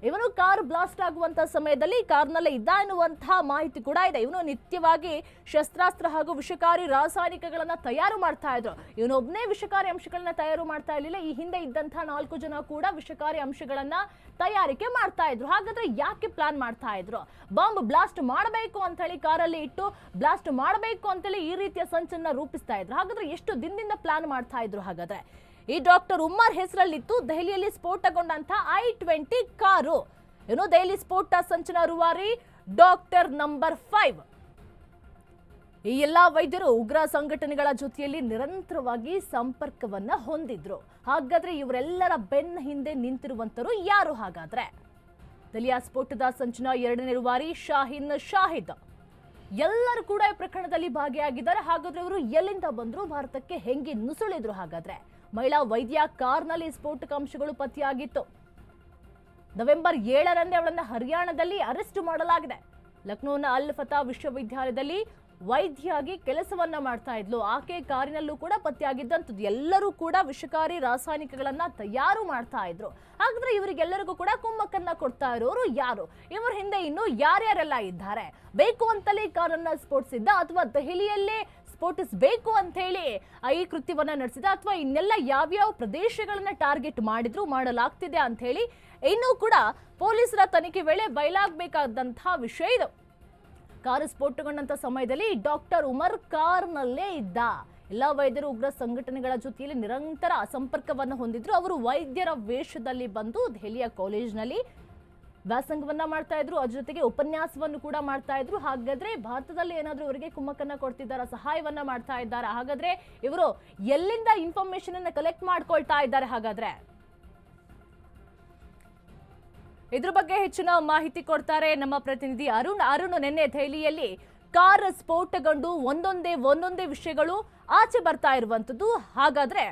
S1: ಇವನು ಕಾರ್ ಬ್ಲಾಸ್ಟ್ ಆಗುವಂತ ಸಮಯದಲ್ಲಿ ಕಾರ್ನಲ್ಲೇ ಇದ್ದ ಎನ್ನುವಂತಹ ಮಾಹಿತಿ ಕೂಡ ಇದೆ. ಇವನು ನಿತ್ಯವಾಗಿ ಶಸ್ತ್ರಾಸ್ತ್ರ ಹಾಗೂ ವಿಷಕಾರಿ ರಾಸಾಯನಿಕಗಳನ್ನ ತಯಾರು ಮಾಡ್ತಾ ಇದ್ರು. ಇವನೊಬ್ಬನೇ ವಿಷಕಾರಿ ಅಂಶಗಳನ್ನ ತಯಾರು ಮಾಡ್ತಾ ಇರಲಿಲ್ಲ. ಈ ಹಿಂದೆ ಇದ್ದಂತಹ ನಾಲ್ಕು ಜನ ಕೂಡ ವಿಷಕಾರಿ ಅಂಶಗಳನ್ನ ತಯಾರಿಕೆ ಮಾಡ್ತಾ ಇದ್ರು. ಹಾಗಾದ್ರೆ ಯಾಕೆ ಪ್ಲಾನ್ ಮಾಡ್ತಾ ಇದ್ರು? ಬಾಂಬ್ ಬ್ಲಾಸ್ಟ್ ಮಾಡಬೇಕು ಅಂತ ಹೇಳಿ ಕಾರಲ್ಲಿ ಇಟ್ಟು ಬ್ಲಾಸ್ಟ್ ಮಾಡಬೇಕು ಅಂತೇಳಿ ಈ ರೀತಿಯ ಸಂಚನ್ನ ರೂಪಿಸ್ತಾ ಇದ್ರು. ಹಾಗಾದ್ರೆ ಎಷ್ಟು ದಿನದಿಂದ ಪ್ಲಾನ್ ಮಾಡ್ತಾ ಇದ್ರು ಹಾಗಾದ್ರೆ? ಈ ಡಾಕ್ಟರ್ ಉಮ್ಮರ್ ಹೆಸರಲ್ಲಿತ್ತು. ದೆಹಲಿಯಲ್ಲಿ ಸ್ಫೋಟಗೊಂಡಂತ ಐ ಟ್ವೆಂಟಿ ಕಾರು. ಏನು? ದೆಹಲಿ ಸ್ಫೋಟ ಸಂಚನ ರುವಾರಿ ಡಾಕ್ಟರ್ ನಂಬರ್ ಫೈವ್. ಈ ಎಲ್ಲಾ ವೈದ್ಯರು ಉಗ್ರ ಸಂಘಟನೆಗಳ ಜೊತೆಯಲ್ಲಿ ನಿರಂತರವಾಗಿ ಸಂಪರ್ಕವನ್ನ ಹೊಂದಿದ್ರು. ಹಾಗಾದ್ರೆ ಇವರೆಲ್ಲರ ಬೆನ್ನ ಹಿಂದೆ ನಿಂತಿರುವಂತರು ಯಾರು ಹಾಗಾದ್ರೆ? ದಲಿಯಾ ಸ್ಫೋಟದ ಸಂಚನ ಎರಡನೇ ರೂವಾರಿ ಶಾಹಿನ್ ಶಾಹಿದ್. ಎಲ್ಲರೂ ಕೂಡ ಈ ಪ್ರಕರಣದಲ್ಲಿ ಭಾಗಿಯಾಗಿದ್ದಾರೆ. ಹಾಗಾದ್ರೆ ಇವರು ಎಲ್ಲಿಂದ ಬಂದ್ರು? ಭಾರತಕ್ಕೆ ಹೆಂಗೆ ನುಸುಳಿದ್ರು ಹಾಗಾದ್ರೆ? ಮಹಿಳಾ ವೈದ್ಯ ಕಾರ್ನಲ್ಲಿ ಸ್ಫೋಟಕ ಅಂಶಗಳು ಪತ್ತೆಯಾಗಿತ್ತು. ನವೆಂಬರ್ ಏಳರಂದೇ ಅವಳನ್ನು ಹರಿಯಾಣದಲ್ಲಿ ಅರೆಸ್ಟ್ ಮಾಡಲಾಗಿದೆ. ಲಕ್ನೋನ ಅಲ್ ಫತಾ ವಿಶ್ವವಿದ್ಯಾಲಯದಲ್ಲಿ ವೈದ್ಯಾಗಿ ಕೆಲಸವನ್ನ ಮಾಡ್ತಾ ಇದ್ಲು. ಆಕೆ ಕಾರಿನಲ್ಲೂ ಕೂಡ ಪತ್ತೆಯಾಗಿದ್ದಂಥದ್ದು. ಎಲ್ಲರೂ ಕೂಡ ವಿಷಕಾರಿ ರಾಸಾಯನಿಕಗಳನ್ನ ತಯಾರು ಮಾಡ್ತಾ ಇದ್ರು. ಹಾಗಾದ್ರೆ ಇವರಿಗೆಲ್ಲರಿಗೂ ಕೂಡ ಕುಮ್ಮಕ್ಕನ್ನ ಕೊಡ್ತಾ ಇರೋರು ಯಾರು? ಇವರ ಹಿಂದೆ ಇನ್ನು ಯಾರ್ಯಾರೆಲ್ಲ ಇದ್ದಾರೆ? ಬೇಕು ಅಂತಲೇ ಕಾರನ್ನ ಸ್ಫೋಟಿಸಿದ್ದ ಅಥವಾ ದೆಹಲಿಯಲ್ಲೇ ಸ್ಫೋಟಿಸಬೇಕು ಅಂತ ಹೇಳಿ ಈ ಕೃತ್ಯವನ್ನ ನಡೆಸಿದ ಅಥವಾ ಇನ್ನೆಲ್ಲ ಯಾವ್ಯಾವ ಪ್ರದೇಶಗಳನ್ನು ಟಾರ್ಗೆಟ್ ಮಾಡಿದ್ರು ಮಾಡಲಾಗ್ತಿದೆ ಅಂತ ಹೇಳಿ ಇನ್ನೂ ಕೂಡ ಪೊಲೀಸರ ತನಿಖೆ ವೇಳೆ ಬಯಲಾಗಬೇಕಾದಂತಹ ವಿಷಯ ಇದು. ಕಾರು ಸ್ಫೋಟಗೊಂಡಂಥ ಸಮಯದಲ್ಲಿ ಡಾಕ್ಟರ್ ಉಮರ್ ಕಾರ್ನಲ್ಲೇ ಇದ್ದ ಎಲ್ಲ ವೈದ್ಯರು, ಉಗ್ರ ಸಂಘಟನೆಗಳ ಜೊತೆಯಲ್ಲಿ ನಿರಂತರ ಸಂಪರ್ಕವನ್ನು ಹೊಂದಿದ್ರು. ಅವರು ವೈದ್ಯರ ವೇಷದಲ್ಲಿ ಬಂದು ದೆಹಲಿಯ ಕಾಲೇಜ್ನಲ್ಲಿ ವ್ಯಾಸಂಗವನ್ನ ಮಾಡ್ತಾ ಇದ್ರು. ಅದ್ರ ಜೊತೆಗೆ ಉಪನ್ಯಾಸವನ್ನು ಕೂಡ ಮಾಡ್ತಾ ಇದ್ರು. ಹಾಗಾದ್ರೆ ಭಾರತದಲ್ಲಿ ಏನಾದ್ರೂ ಅವರಿಗೆ ಕುಮ್ಮಕ್ಕನ್ನ ಕೊಡ್ತಿದ್ದಾರಾ, ಸಹಾಯವನ್ನ ಮಾಡ್ತಾ ಇದ್ದಾರಾ? ಹಾಗಾದ್ರೆ ಇವರು ಎಲ್ಲಿಂದ ಇನ್ಫಾರ್ಮೇಶನ್ ಅನ್ನ ಕಲೆಕ್ಟ್ ಮಾಡ್ಕೊಳ್ತಾ ಇದ್ದಾರೆ ಹಾಗಾದ್ರೆ? ಇದ್ರ ಬಗ್ಗೆ ಹೆಚ್ಚಿನ ಮಾಹಿತಿ ಕೊಡ್ತಾರೆ ನಮ್ಮ ಪ್ರತಿನಿಧಿ ಅರುಣ್. ಅರುಣ್, ನಿನ್ನೆ ದೆಹಲಿಯಲ್ಲಿ ಕಾರ್ ಸ್ಫೋಟಗೊಂಡು ಒಂದೊಂದೇ ಒಂದೊಂದೇ ವಿಷಯಗಳು ಆಚೆ ಬರ್ತಾ ಇರುವಂತದ್ದು ಹಾಗಾದ್ರೆ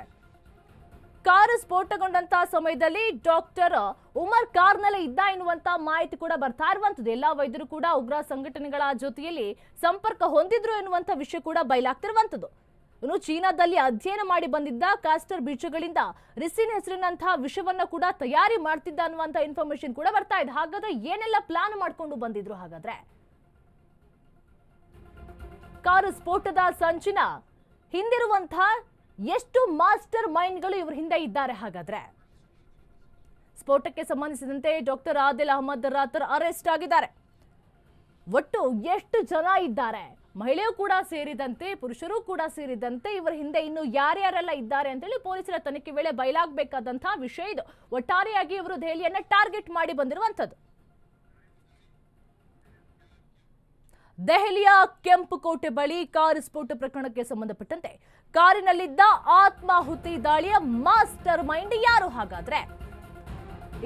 S1: ಕಾರ್ ಸ್ಫೋಟಗೊಂಡಂತ ಸಮಯದಲ್ಲಿ ಡಾಕ್ಟರ್ ಉಮರ್ ಕಾರ್ನಲ್ಲೇ ಇದ್ದ ಎನ್ನುವಂತ ಮಾಹಿತಿ ಕೂಡ ಬರ್ತಾ ಇರುವಂತದ್ದು ಎಲ್ಲಾ ವೈದ್ಯರು ಕೂಡ ಉಗ್ರ ಸಂಘಟನೆಗಳ ಜೊತೆಯಲ್ಲಿ ಸಂಪರ್ಕ ಹೊಂದಿದ್ರು ಎನ್ನುವಂತ ವಿಷಯ ಕೂಡ ಬಯಲಾಗ್ತಿರುವಂತದ್ದು ಇನ್ನು ಚೀನಾದಲ್ಲಿ ಅಧ್ಯಯನ ಮಾಡಿ ಬಂದಿದ್ದ ಕಾಸ್ಟರ್ ಬೀಜಗಳಿಂದ ರಿಸಿನ್ ಹೆಸರಿನಂತಹ ವಿಷವನ್ನ ಕೂಡ ತಯಾರಿ ಮಾಡ್ತಿದ್ದ ಅನ್ನುವಂತ ಇನ್ಫಾರ್ಮೇಶನ್ ಕೂಡ ಬರ್ತಾ ಇದೆ. ಹಾಗಾದ್ರೆ ಏನೆಲ್ಲ ಪ್ಲಾನ್ ಮಾಡ್ಕೊಂಡು ಬಂದಿದ್ರು ಹಾಗಾದ್ರೆ? ಕಾರು ಸ್ಫೋಟದ ಸಂಚಿನ ಹಿಂದಿರುವಂತಹ ಎಷ್ಟು ಮಾಸ್ಟರ್ ಮೈಂಡ್ಗಳು ಇವ್ರ ಹಿಂದೆ ಇದ್ದಾರೆ ಹಾಗಾದ್ರೆ? ಸ್ಫೋಟಕ್ಕೆ ಸಂಬಂಧಿಸಿದಂತೆ ಡಾಕ್ಟರ್ ಆದಿಲ್ ಅಹಮದ್ ರಾತರ್ ಅರೆಸ್ಟ್ ಆಗಿದ್ದಾರೆ. ಒಟ್ಟು ಎಷ್ಟು ಜನ ಇದ್ದಾರೆ? ಮಹಿಳೆಯೂ ಕೂಡ ಸೇರಿದಂತೆ, ಪುರುಷರು ಕೂಡ ಸೇರಿದಂತೆ ಇವರ ಹಿಂದೆ ಇನ್ನು ಯಾರ್ಯಾರೆಲ್ಲ ಇದ್ದಾರೆ ಅಂತೇಳಿ ಪೊಲೀಸರ ತನಿಖೆ ವೇಳೆ ಬಯಲಾಗಬೇಕಾದಂತಹ ವಿಷಯ ಇದು. ಒಟ್ಟಾರೆಯಾಗಿ ಇವರು ದೆಹಲಿಯನ್ನು ಟಾರ್ಗೆಟ್ ಮಾಡಿ ಬಂದಿರುವಂತದ್ದು ದೆಹಲಿಯ ಕೆಂಪುಕೋಟೆ ಬಳಿ ಕಾರ್ ಸ್ಫೋಟ ಪ್ರಕರಣಕ್ಕೆ ಸಂಬಂಧಪಟ್ಟಂತೆ ಕಾರಿನಲ್ಲಿದ್ದ ಆತ್ಮಾಹುತಿ ದಾಳಿಯ ಮಾಸ್ಟರ್ ಮೈಂಡ್ ಯಾರು ಹಾಗಾದ್ರೆ?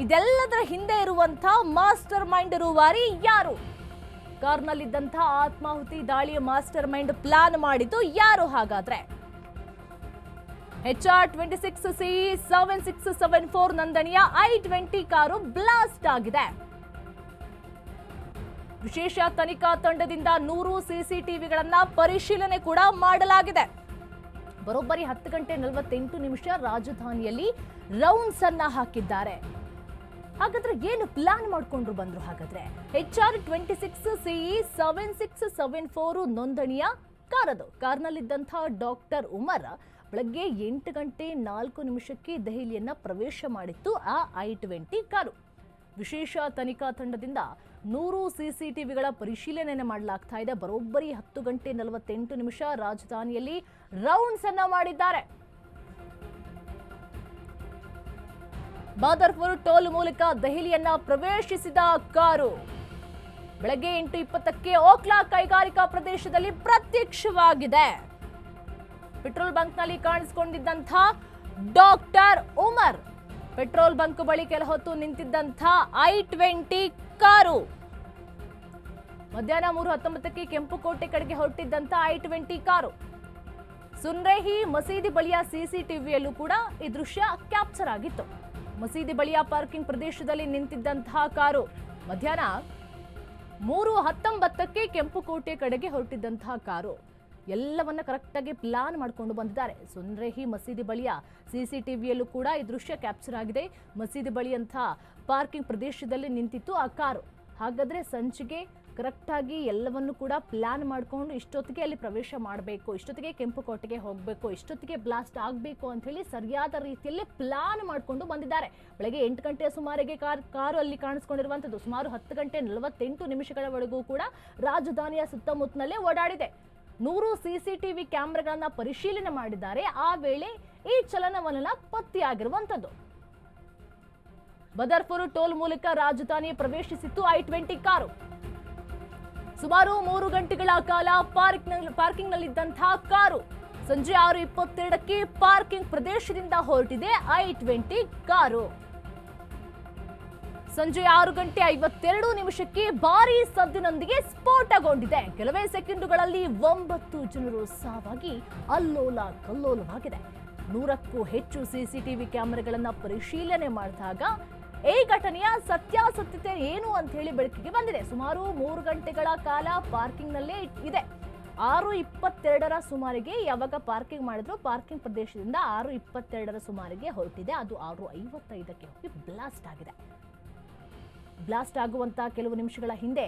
S1: ಇದೆಲ್ಲದರ ಹಿಂದೆ ಇರುವಂತಹ ಮಾಸ್ಟರ್ ಮೈಂಡ್ ರೂವಾರಿ ಯಾರು? ಕಾರ್ನಲ್ಲಿದ್ದಂತಹ ಆತ್ಮಾಹುತಿ ದಾಳಿಯ ಮಾಸ್ಟರ್ ಮೈಂಡ್ ಪ್ಲಾನ್ ಮಾಡಿದ್ದು ಯಾರು ಹಾಗಾದ್ರೆ? H R twenty six C seven six seven four ನಂದಣಿಯ I twenty car blast ಆಗಿದೆ. ವಿಶೇಷ ತನಿಖಾ ತಂಡದಿಂದ ನೂರು ಸಿಸಿಟಿವಿಗಳನ್ನ ಪರಿಶೀಲನೆ ಕೂಡ ಮಾಡಲಾಗಿದೆ. ಬರೋಬ್ಬರಿ ಹತ್ತು ಗಂಟೆ ನಲವತ್ತೆಂಟು ನಿಮಿಷ ರಾಜಧಾನಿಯಲ್ಲಿ ರೌಂಡ್ಸ್ ಅನ್ನ ಹಾಕಿದ್ದಾರೆ. ಹಾಗಾದ್ರೆ ಏನು ಪ್ಲಾನ್ ಮಾಡಿಕೊಂಡ್ರು ಬಂದ್ರು ಹಾಗಾದ್ರೆ? H R twenty six C E seven six seven four ನೋಂದಣಿಯ ಕಾರದು. ಕಾರ್ನಲ್ಲಿದ್ದಂಥ ಡಾಕ್ಟರ್ ಉಮರ್ ಬೆಳಗ್ಗೆ ಎಂಟು ಗಂಟೆ ನಾಲ್ಕು ನಿಮಿಷಕ್ಕೆ ದೆಹಲಿಯನ್ನ ಪ್ರವೇಶ ಮಾಡಿತ್ತು ಆ ಐ ಟ್ವೆಂಟಿ ಕಾರು. ವಿಶೇಷ ತನಿಖಾ ತಂಡದಿಂದ ನೂರು ಸಿಸಿಟಿವಿಗಳ ಪರಿಶೀಲನೆ ಮಾಡಲಾಗ್ತಾ ಇದೆ. ಬರೋಬ್ಬರಿ ಹತ್ತು ಗಂಟೆ ನಲವತ್ತೆಂಟು ನಿಮಿಷ ರಾಜಧಾನಿಯಲ್ಲಿ ರೌಂಡ್ಸ್ ಅನ್ನ ಮಾಡಿದ್ದಾರೆ. ಬಾದರ್ಪುರ್ ಟೋಲ್ ಮೂಲಕ ದೆಹಲಿಯನ್ನ ಪ್ರವೇಶಿಸಿದ ಕಾರು. ಬೆಳಗ್ಗೆ ಎಂಟು ಇಪ್ಪತ್ತಕ್ಕೆ ಓಕ್ಲಾ ಕೈಗಾರಿಕಾ ಪ್ರದೇಶದಲ್ಲಿ ಪ್ರತ್ಯಕ್ಷವಾಗಿದೆ. ಪೆಟ್ರೋಲ್ ಬಂಕ್ನಲ್ಲಿ ಕಾಣಿಸಿಕೊಂಡಿದ್ದಂಥ ಡಾಕ್ಟರ್ ಉಮರ್, ಪೆಟ್ರೋಲ್ ಬಂಕ್ ಬಳಿ ಕೆಲ ಹೊತ್ತು ನಿಂತಿದ್ದಂಥ ಐ ಟ್ವೆಂಟಿ ಕಾರು. ಮಧ್ಯಾಹ್ನ ಮೂರು ಹತ್ತೊಂಬತ್ತಕ್ಕೆ ಕೆಂಪುಕೋಟೆ ಕಡೆಗೆ ಹೊರಟಿದ್ದಂಥ ಐ ಟ್ವೆಂಟಿ ಕಾರು. ಸುನ್ರೇಹಿ ಮಸೀದಿ ಬಳಿಯ ಸಿಸಿಟಿವಿಯಲ್ಲೂ ಕೂಡ ಈ ದೃಶ್ಯ ಕ್ಯಾಪ್ಚರ್ ಆಗಿತ್ತು. ಮಸೀದಿ ಬಳಿಯ ಪಾರ್ಕಿಂಗ್ ಪ್ರದೇಶದಲ್ಲಿ ನಿಂತಿದ್ದಂತಹ ಕಾರು ಮಧ್ಯಾಹ್ನ ಮೂರು ಹತ್ತೊಂಬತ್ತಕ್ಕೆ ಕೆಂಪುಕೋಟೆ ಕಡೆಗೆ ಹೊರಟಿದ್ದಂತಹ ಕಾರು. ಎಲ್ಲವನ್ನ ಕರೆಕ್ಟಾಗಿ ಪ್ಲಾನ್ ಮಾಡಿಕೊಂಡು ಬಂದಿದ್ದಾರೆ. ಸುನ್ರೇಹಿ ಮಸೀದಿ ಬಳಿಯ ಸಿಸಿಟಿವಿಯಲ್ಲೂ ಕೂಡ ಈ ದೃಶ್ಯ ಕ್ಯಾಪ್ಚರ್ ಆಗಿದೆ. ಮಸೀದಿ ಬಳಿಯಂತಹ ಪಾರ್ಕಿಂಗ್ ಪ್ರದೇಶದಲ್ಲಿ ನಿಂತಿತ್ತು ಆ ಕಾರು. ಹಾಗಾದ್ರೆ ಸಂಚಿಗೆ ಕರೆಕ್ಟಾಗಿ ಎಲ್ಲವನ್ನು ಕೂಡ ಪ್ಲಾನ್ ಮಾಡಿಕೊಂಡು ಇಷ್ಟೊತ್ತಿಗೆ ಅಲ್ಲಿ ಪ್ರವೇಶ ಮಾಡಬೇಕು, ಇಷ್ಟೊತ್ತಿಗೆ ಕೆಂಪುಕೋಟೆಗೆ ಹೋಗಬೇಕು, ಇಷ್ಟೊತ್ತಿಗೆ ಬ್ಲಾಸ್ಟ್ ಆಗಬೇಕು ಅಂತ ಹೇಳಿ ಸರಿಯಾದ ರೀತಿಯಲ್ಲಿ ಪ್ಲಾನ್ ಮಾಡಿಕೊಂಡು ಬಂದಿದ್ದಾರೆ. ಬೆಳಗ್ಗೆ ಎಂಟು ಗಂಟೆಯ ಸುಮಾರಿಗೆ ಕಾರ್, ಕಾರು ಅಲ್ಲಿ ಕಾಣಿಸ್ಕೊಂಡಿರುವಂಥದ್ದು ಸುಮಾರು ಹತ್ತು ಗಂಟೆ ನಲವತ್ತೆಂಟು ನಿಮಿಷಗಳವರೆಗೂ ಕೂಡ ರಾಜಧಾನಿಯ ಸುತ್ತಮುತ್ತಲೇ ಓಡಾಡಿದೆ. ನೂರು ಸಿ ಸಿ ಟಿ ವಿ ಕ್ಯಾಮ್ರಾಗಳನ್ನು ಪರಿಶೀಲನೆ ಮಾಡಿದ್ದಾರೆ. ಆ ವೇಳೆ ಈ ಚಲನವಲನ ಪತ್ತೆಯಾಗಿರುವಂಥದ್ದು ಬದರ್ಪುರ್ ಟೋಲ್ ಮೂಲಕ ರಾಜಧಾನಿ ಪ್ರವೇಶಿಸಿತ್ತು ಐ ಟ್ವೆಂಟಿ ಕಾರು. ಸುಮಾರು ಮೂರು ಗಂಟೆಗಳ ಕಾಲ ಪಾರ್ಕ್ ಪಾರ್ಕಿಂಗ್ನಲ್ಲಿದ್ದಂತಹ ಕಾರು ಸಂಜೆ ಆರು ಇಪ್ಪತ್ತೆರಡಕ್ಕೆ ಪಾರ್ಕಿಂಗ್ ಪ್ರದೇಶದಿಂದ ಹೊರಟಿದೆ ಐ ಟ್ವೆಂಟಿ ಕಾರು. ಸಂಜೆ ಆರು ಗಂಟೆ ಐವತ್ತೆರಡು ನಿಮಿಷಕ್ಕೆ ಭಾರಿ ಸದ್ದಿನೊಂದಿಗೆ ಸ್ಫೋಟಗೊಂಡಿದೆ. ಕೆಲವೇ ಸೆಕೆಂಡುಗಳಲ್ಲಿ ಒಂಬತ್ತು ಜನರು ಸಾವಾಗಿ ಅಲ್ಲೋಲ ಕಲ್ಲೋಲವಾಗಿದೆ. ನೂರಕ್ಕೂ ಹೆಚ್ಚು ಸಿಸಿಟಿವಿ ಕ್ಯಾಮೆರಾಗಳನ್ನ ಪರಿಶೀಲನೆ ಮಾಡಿದಾಗ ಈ ಘಟನೆಯ ಸತ್ಯಾಸತ್ಯತೆ ಏನು ಅಂತ ಹೇಳಿ ಬೆಳಕಿಗೆ ಬಂದಿದೆ. ಸುಮಾರು ಮೂರು ಗಂಟೆಗಳ ಕಾಲ ಪಾರ್ಕಿಂಗ್ನಲ್ಲೇ ಇದೆ. ಆರು ಇಪ್ಪತ್ತೆರಡರ ಸುಮಾರಿಗೆ ಯಾವಾಗ ಪಾರ್ಕಿಂಗ್ ಮಾಡಿದ್ರು? ಪಾರ್ಕಿಂಗ್ ಪ್ರದೇಶದಿಂದ ಆರು ಇಪ್ಪತ್ತೆರಡರ ಸುಮಾರಿಗೆ ಹೊರಟಿದೆ. ಅದು ಆರು ಐವತ್ತೈದಕ್ಕೆ ಹೋಗಿ ಬ್ಲಾಸ್ಟ್ ಆಗಿದೆ. ಬ್ಲಾಸ್ಟ್ ಆಗುವಂತ ಕೆಲವು ನಿಮಿಷಗಳ ಹಿಂದೆ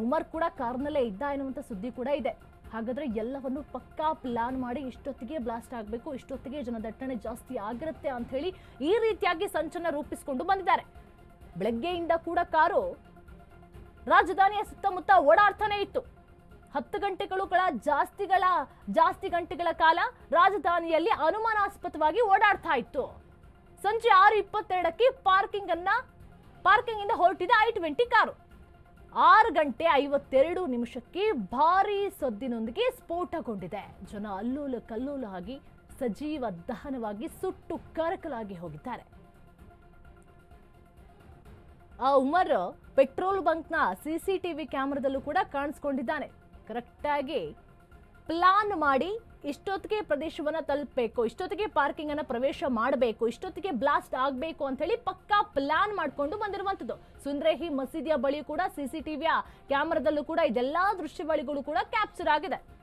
S1: ಉಮರ್ ಕೂಡ ಕಾರ್ನಲ್ಲೇ ಇದ್ದ ಎನ್ನುವಂತ ಸುದ್ದಿ ಕೂಡ ಇದೆ. ಹಾಗಾದ್ರೆ ಎಲ್ಲವನ್ನು ಪಕ್ಕಾ ಪ್ಲಾನ್ ಮಾಡಿ ಇಷ್ಟೊತ್ತಿಗೆ ಬ್ಲಾಸ್ಟ್ ಆಗಬೇಕು, ಇಷ್ಟೊತ್ತಿಗೆ ಜನದಟ್ಟಣೆ ಜಾಸ್ತಿ ಆಗಿರುತ್ತೆ ಹೇಳಿ ಈ ರೀತಿಯಾಗಿ ಸಂಚನ ರೂಪಿಸಿಕೊಂಡು ಬಂದಿದ್ದಾರೆ. ಬೆಳಗ್ಗೆಯಿಂದ ಕೂಡ ಕಾರು ರಾಜಧಾನಿಯ ಸುತ್ತಮುತ್ತ ಓಡಾಡ್ತಾನೆ ಇತ್ತು. ಹತ್ತು ಗಂಟೆಗಳುಗಳ ಜಾಸ್ತಿಗಳ, ಜಾಸ್ತಿ ಗಂಟೆಗಳ ಕಾಲ ರಾಜಧಾನಿಯಲ್ಲಿ ಅನುಮಾನಾಸ್ಪದವಾಗಿ ಓಡಾಡ್ತಾ ಇತ್ತು. ಸಂಜೆ ಆರು ಇಪ್ಪತ್ತೆರಡಕ್ಕೆ ಪಾರ್ಕಿಂಗ್ ಅನ್ನ ಪಾರ್ಕಿಂಗ್ ಇಂದ ಹೊರಟಿದೆ ಐ ಟ್ವೆಂಟಿ ಕಾರು. ಆರು ಗಂಟೆ ಐವತ್ತೆರಡು ನಿಮಿಷಕ್ಕೆ ಭಾರೀ ಸದ್ದಿನೊಂದಿಗೆ ಸ್ಫೋಟಗೊಂಡಿದೆ. ಜನ ಅಲ್ಲೂಲು ಕಲ್ಲೂಲು ಆಗಿ ಸಜೀವ ದಹನವಾಗಿ ಸುಟ್ಟು ಕರಕಲಾಗಿ ಹೋಗಿದ್ದಾರೆ. ಆ ಉಮರ್ ಪೆಟ್ರೋಲ್ ಬಂಕ್ನ ಸಿಸಿಟಿವಿ ಕ್ಯಾಮ್ರಾದಲ್ಲೂ ಕೂಡ ಕಾಣಿಸ್ಕೊಂಡಿದ್ದಾನೆ. ಕರೆಕ್ಟಾಗಿ ಪ್ಲಾನ್ ಮಾಡಿ ಇಷ್ಟೊತ್ತಿಗೆ ಪ್ರದೇಶವನ್ನ ತಲುಪಬೇಕು, ಇಷ್ಟೊತ್ತಿಗೆ ಪಾರ್ಕಿಂಗ್ ಅನ್ನ ಪ್ರವೇಶ ಮಾಡಬೇಕು, ಇಷ್ಟೊತ್ತಿಗೆ ಬ್ಲಾಸ್ಟ್ ಆಗಬೇಕು ಹೇಳಿ ಪಕ್ಕಾ ಪ್ಲಾನ್ ಮಾಡ್ಕೊಂಡು ಬಂದಿರುವಂಥದ್ದು. ಸುಂದ್ರೇಹಿ ಮಸೀದಿಯ ಬಳಿ ಕೂಡ ಸಿಸಿಟಿವಿಯ ಕ್ಯಾಮ್ರಾದಲ್ಲೂ ಕೂಡ ಇದೆಲ್ಲ ದೃಶ್ಯಾವಳಿಗಳು ಕೂಡ ಕ್ಯಾಪ್ಚರ್ ಆಗಿದೆ.